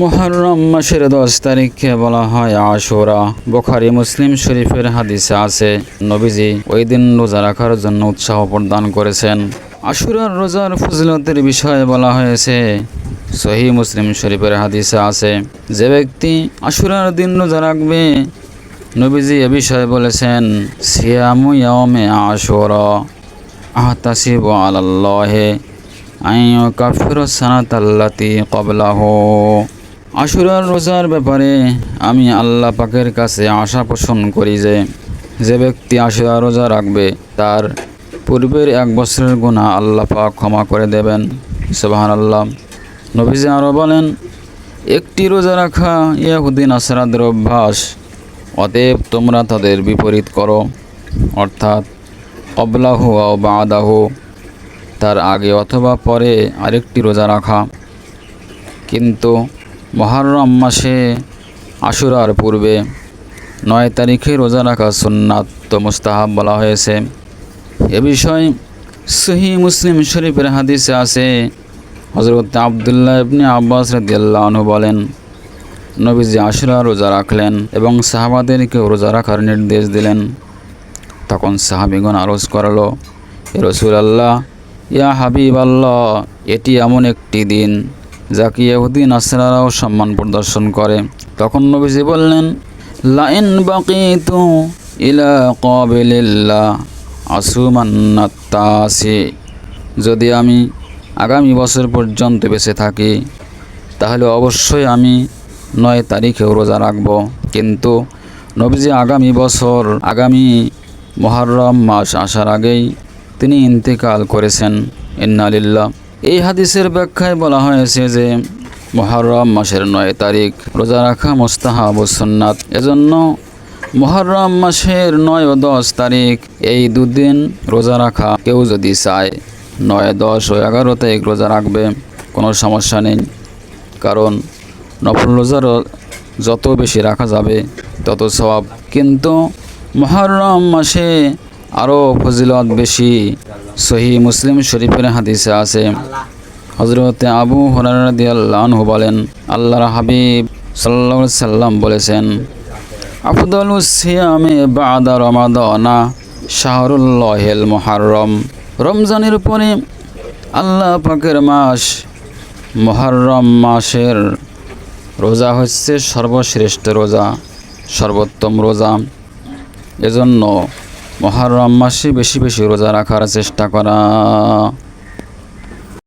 মুহররম মাসের দশ তারিখকে বলা হয় আশুরা। বোখারি, মুসলিম শরীফের হাদিসে আছে, নবীজি ওই দিন রোজা রাখার জন্য উৎসাহ প্রদান করেছেন। আশুরার রোজার ফজিলতের বিষয়ে বলা হয়েছে, সহি মুসলিম শরীফের হাদিসে আছে, যে ব্যক্তি আশুরার দিন রোজা রাখবে, নবীজি এ বিষয়ে বলেছেন, সিয়ামু ইয়ামে আশুরা, আহতাসিবু আলাল্লাহে আইয়ু কাফিরু সানাতাল্লাতি ক্বাবলাহু। আশুরার রোজার ব্যাপারে আমি আল্লাহ পাকের কাছে আশা পোষণ করি যে যে ব্যক্তি আশুরা রোজা রাখবে, তার পূর্বের এক বছরের গুণা আল্লাহ পাক ক্ষমা করে দেবেন। সুবাহান আল্লাহ নবীজি আরও বলেন, একটি রোজা রাখা ইয়াহুদ্দিন আসরাদের অভ্যাস, অতএব তোমরা তাদের বিপরীত করো। অর্থাৎ, অবলাহু ও বাদাহু, তার আগে অথবা পরে আরেকটি রোজা রাখা। কিন্তু মহারম মাসে আশুরার পূর্বে নয় তারিখে রোজা রাখা সুন্নাত তো মুস্তাহাব বলা হয়েছে। এ বিষয় সহি মুসলিম শরীফের হাদিসে আছে। হজরত আবদুল্লাহ ইবনে আব্বাস রাদিয়াল্লাহু বলেন, নবীজি আশুরা রোজা রাখলেন এবং সাহাবাদেরকে রোজা রাখার নির্দেশ দিলেন। তখন সাহাবিগণ আরজ করল রসুল আল্লাহ ইয়া হাবিব আল্লাহ এটি এমন একটি দিন যাকে ইহুদি নাসরারাও সম্মান প্রদর্শন করে। তখন নবীজি বললেন, লাইন বাকিতু ইলা কবিলিল্লাহ আসুমান্নাত্তাসি। যদি আমি আগামী বছর পর্যন্ত বেঁচে থাকি, তাহলে অবশ্যই আমি নয় তারিখেও রোজা রাখব। কিন্তু নবীজি আগামী বছর, আগামী মহরম মাস আসার আগেই তিনি ইন্তেকাল করেছেন। ইন্নালিল্লাহ এই হাদিসের ব্যাখ্যায় বলা হয়েছে যে মহরম মাসের নয় তারিখ রোজা রাখা মোস্তাহাব ও সুন্নাত। এজন্য মহরম মাসের নয় ও দশ তারিখ এই দুদিন রোজা রাখা কেউ যদি চায় নয়, দশ ও এগারো তারিখ রোজা রাখবে, কোনো সমস্যা নেই। কারণ নফল রোজারও যত বেশি রাখা যাবে, তত স্বভাব কিন্তু মহরম মাসে আরও ফজিলত বেশি। সহি মুসলিম শরীফের হাদিসে আছে। হজরতে আবু হরারদিয়াল্লাহু বলেন, আল্লাহর হাবিব সাল্লাহ সাল্লাম বলেছেন, আফদল সিয়ামে বাদা রমাদানা শাহরুল্লাহেল মহারম রমজানের পরে আল্লাহ পাকের মাস মহরম মাসের রোজা হচ্ছে সর্বশ্রেষ্ঠ রোজা, সর্বোত্তম রোজা। এজন্য মহরম মাসে বেশি বেশি রোজা রাখার চেষ্টা করা।